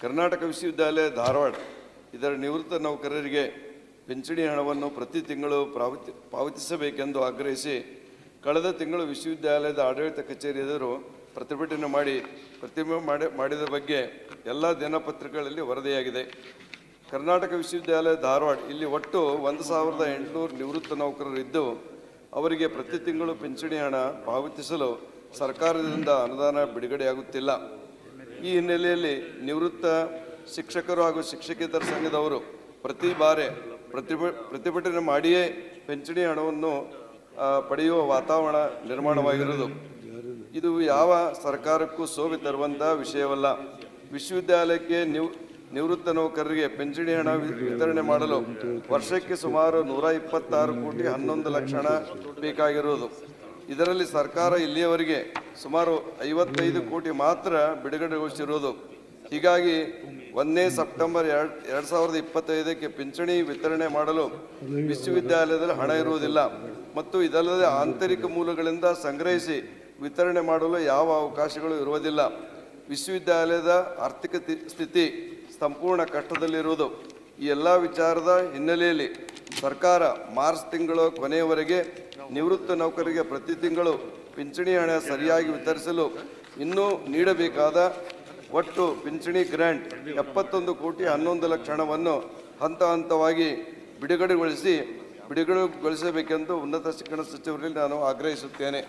ಕರ್ನಾಟಕ ವಿಶ್ವವಿದ್ಯಾಲಯ ಧಾರವಾಡ, ಇದರ ನಿವೃತ್ತ ನೌಕರರಿಗೆ ಪಿಂಚಣಿ ಹಣವನ್ನು ಪ್ರತಿ ತಿಂಗಳು ಪಾವತಿ, ಪಾವತಿಸಬೇಕೆಂದು ಆಗ್ರಹಿಸಿ ಕಳೆದ ತಿಂಗಳು ವಿಶ್ವವಿದ್ಯಾಲಯದ ಆಡಳಿತ ಕಚೇರಿ ಎದುರು ಪ್ರತಿಭಟನೆ ಮಾಡಿ ಪ್ರತಿಮೆ ಮಾಡಿ, ಮಾಡಿದ ಬಗ್ಗೆ ಎಲ್ಲ ದಿನಪತ್ರಿಕೆಗಳಲ್ಲಿ ವರದಿಯಾಗಿದೆ. ಕರ್ನಾಟಕ ವಿಶ್ವವಿದ್ಯಾಲಯ ಧಾರವಾಡ, ಇಲ್ಲಿ ಒಟ್ಟು ಒಂದು ಸಾವಿರದ ಎಂಟುನೂರು ನಿವೃತ್ತ ನೌಕರರಿದ್ದು ಅವರಿಗೆ ಪ್ರತಿ ತಿಂಗಳು ಪಿಂಚಣಿ ಹಣ ಪಾವತಿಸಲು ಸರ್ಕಾರದಿಂದ ಅನುದಾನ ಬಿಡುಗಡೆಯಾಗುತ್ತಿಲ್ಲ. ಈ ಹಿನ್ನೆಲೆಯಲ್ಲಿ ನಿವೃತ್ತ ಶಿಕ್ಷಕರು ಹಾಗೂ ಶಿಕ್ಷಕೇತರ ಸಂಘದವರು ಪ್ರತಿ ಬಾರಿ ಪ್ರತಿಭ, ಪ್ರತಿಭಟನೆ ಮಾಡಿಯೇ ಪಿಂಚಣಿ ಹಣವನ್ನು ಪಡೆಯುವ ವಾತಾವರಣ ನಿರ್ಮಾಣವಾಗಿರುವುದು. ಇದು ಯಾವ ಸರ್ಕಾರಕ್ಕೂ ಶೋಭೆ ತರುವಂತಹ ವಿಷಯವಲ್ಲ. ವಿಶ್ವವಿದ್ಯಾಲಯಕ್ಕೆ ನಿವ್, ನಿವೃತ್ತ ನೌಕರರಿಗೆ ಪಿಂಚಣಿ ಹಣ ವಿತರಣೆ ಮಾಡಲು ವರ್ಷಕ್ಕೆ ಸುಮಾರು ನೂರ ಇಪ್ಪತ್ತಾರು ಕೋಟಿ ಹನ್ನೊಂದು ಲಕ್ಷ ಬೇಕಾಗಿರುವುದು. ಇದರಲ್ಲಿ ಸರ್ಕಾರ ಇಲ್ಲಿಯವರೆಗೆ ಸುಮಾರು ಐವತ್ತೈದು ಕೋಟಿ ಮಾತ್ರ ಬಿಡುಗಡೆಗೊಳಿಸಿರುವುದು ಹೀಗಾಗಿ ಒಂದನೇ ಸೆಪ್ಟೆಂಬರ್ ಎರಡು ಎರಡು ಸಾವಿರದ ಇಪ್ಪತ್ತೈದಕ್ಕೆ ಪಿಂಚಣಿ ವಿತರಣೆ ಮಾಡಲು ವಿಶ್ವವಿದ್ಯಾಲಯದಲ್ಲಿ ಹಣ ಇರುವುದಿಲ್ಲ. ಮತ್ತು ಇದಲ್ಲದೆ ಆಂತರಿಕ ಮೂಲಗಳಿಂದ ಸಂಗ್ರಹಿಸಿ ವಿತರಣೆ ಮಾಡಲು ಯಾವ ಅವಕಾಶಗಳು ಇರುವುದಿಲ್ಲ. ವಿಶ್ವವಿದ್ಯಾಲಯದ ಆರ್ಥಿಕ ಸ್ಥಿತಿ ಸಂಪೂರ್ಣ ಕಷ್ಟದಲ್ಲಿರುವುದು. ಈ ಎಲ್ಲ ವಿಚಾರದ ಹಿನ್ನೆಲೆಯಲ್ಲಿ ಸರ್ಕಾರ ಮಾರ್ಚ್ ತಿಂಗಳ ಕೊನೆಯವರೆಗೆ ನಿವೃತ್ತ ನೌಕರರಿಗೆ ಪ್ರತಿ ತಿಂಗಳು ಪಿಂಚಣಿ ಹಣ ಸರಿಯಾಗಿ ವಿತರಿಸಲು ಇನ್ನೂ ನೀಡಬೇಕಾದ ಒಟ್ಟು ಪಿಂಚಣಿ ಗ್ರ್ಯಾಂಟ್ ಎಪ್ಪತ್ತೊಂದು ಕೋಟಿ ಹನ್ನೊಂದು ಲಕ್ಷ ಹಣವನ್ನು ಹಂತ ಹಂತವಾಗಿ ಬಿಡುಗಡೆಗೊಳಿಸಿ, ಬಿಡುಗಡೆಗೊಳಿಸಬೇಕೆಂದು ಉನ್ನತ ಶಿಕ್ಷಣ ಸಚಿವರಲ್ಲಿ ನಾನು ಆಗ್ರಹಿಸುತ್ತೇನೆ.